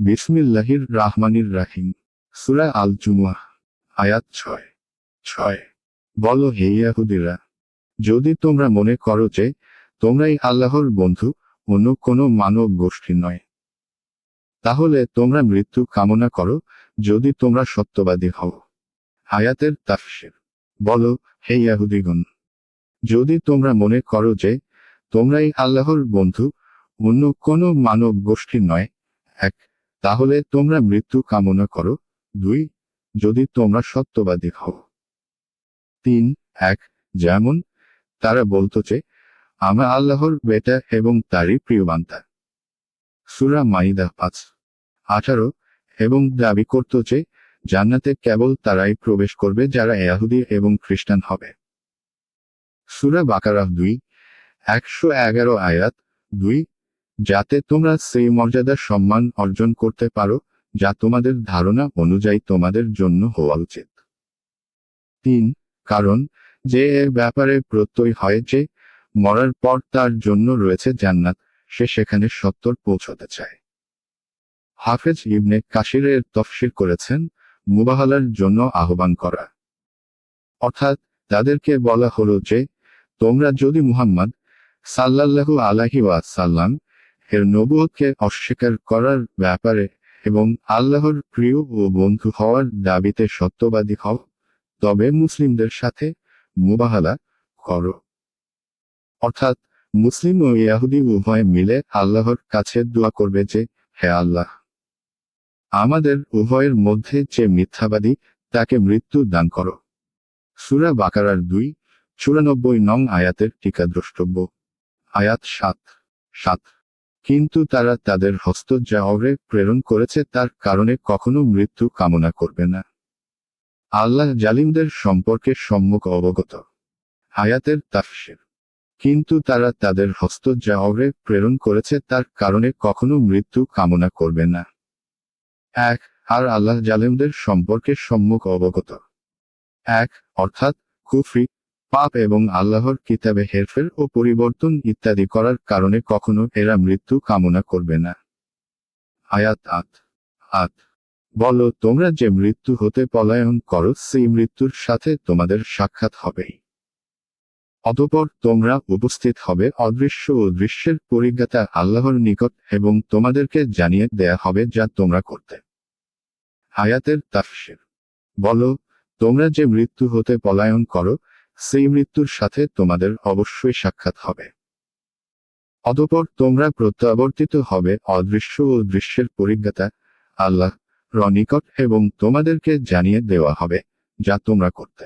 বিসমিল্লাহির রাহমানির রাহিম। সুরা আল জুমুয়াহ আয়াত ছয়। ছয়। বলো হে ইয়াহুদিরা যদি তোমরা মনে করো যে তোমরাই আল্লাহর বন্ধু, অন্য কোনো মানব গোষ্ঠী নয়। তাহলে তোমরা মৃত্যু কামনা করো, যদি তোমরা সত্যবাদী হও। আয়াতের তাফসির। বলো হে ইয়াহুদিগণ যদি তোমরা মনে করো যে তোমরাই আল্লাহর বন্ধু, অন্য কোনো মানব গোষ্ঠী নয়, এক তাহলে তোমরা মৃত্যু কামনা করো। দুই, যদি তোমরা সত্যবাদী হও। তিন, এক, যেমন তারা বলতো যে, আমরা আল্লাহর বেটা এবং তারই প্রিয় বান্তা সুরা মাইদা পাঁচ, আঠারো, এবং দাবি করত যে, জান্নাতে কেবল তারাই প্রবেশ করবে যারা ইয়াহুদি এবং খ্রিস্টান হবে। সুরা বাকারাহ দুই, একশো এগারো আয়াত দুই যাতে তোমরা সেই মর্যাদা সম্মান অর্জন করতে পারো, যা তোমাদের ধারণা অনুযায়ী তোমাদের জন্য হওয়া উচিত। তিন, কারণ যে এর ব্যাপারে প্রত্যয় হয় যে মরার পর তার জন্য রয়েছে জান্নাত, সে সেখানে সত্তর পৌঁছতে চায়। হাফেজ ইবনে কাশিরের তফসির করেছেন, মুবাহালার জন্য আহ্বান করা। অর্থাৎ তাদেরকে বলা হলো যে, তোমরা যদি মুহাম্মদ সাল্লাল্লাহু আলাহি ওয়া সাল্লাম এর নবুয়তকে অস্বীকার করার ব্যাপারে এবং আল্লাহর প্রিয় ও বন্ধু হওয়ার দাবিতে সত্যবাদী হও, তবে মুসলিমদের সাথে মুবাহালা করো। অর্থাৎ মুসলিম ও ইয়াহুদি উভয় মিলে আল্লাহর কাছে দোয়া করবে যে, হে আল্লাহ, আমাদের উভয়ের মধ্যে যে মিথ্যাবাদী, তাকে মৃত্যু দান করো। সুরা বাকারার দুই, চুরানব্বই নং আয়াতের টিকা দ্রষ্টব্য আয়াত সাত সাত। কিন্তু তারা তাদের হস্ত যা অগ্রে প্রেরণ করেছে তার কারণে কখনো মৃত্যু কামনা করবে না। আল্লাহ জালিমদের সম্পর্কে সম্মুখ অবগত। আয়াতের তাফসির। কিন্তু তারা তাদের হস্ত যা অগ্রে প্রেরণ করেছে তার কারণে কখনো মৃত্যু কামনা করবে না। এক, আর আল্লাহ জালেমদের সম্পর্কে সম্মুখ অবগত। এক, অর্থাৎ কুফরি পাপ এবং আল্লাহর কিতাবে হেরফের ও পরিবর্তন ইত্যাদি করার কারণে কখনো এরা মৃত্যু কামনা করবে না। আয়াত আত আত বলো, তোমরা যে মৃত্যু হতে পলায়ন করো, সেই মৃত্যুর সাথে তোমাদের সাক্ষাৎ হবেই। অতপর তোমরা উপস্থিত হবে, অদৃশ্য ও দৃশ্যের পরিজ্ঞাতা আল্লাহর নিকট এবং তোমাদেরকে জানিয়ে দেয়া হবে যা তোমরা করতে। হায়াতের তাফসির। বলো, তোমরা যে মৃত্যু হতে পলায়ন করো সেই মৃত্যুর সাথে তোমাদের অবশ্যই সাক্ষাৎ হবে। অতপর তোমরা প্রত্যাবর্তিত হবে অদৃশ্য ও দৃশ্যের পরিজ্ঞাতা আল্লাহ র নিকট এবং তোমাদেরকে জানিয়ে দেওয়া হবে যা তোমরা করতে।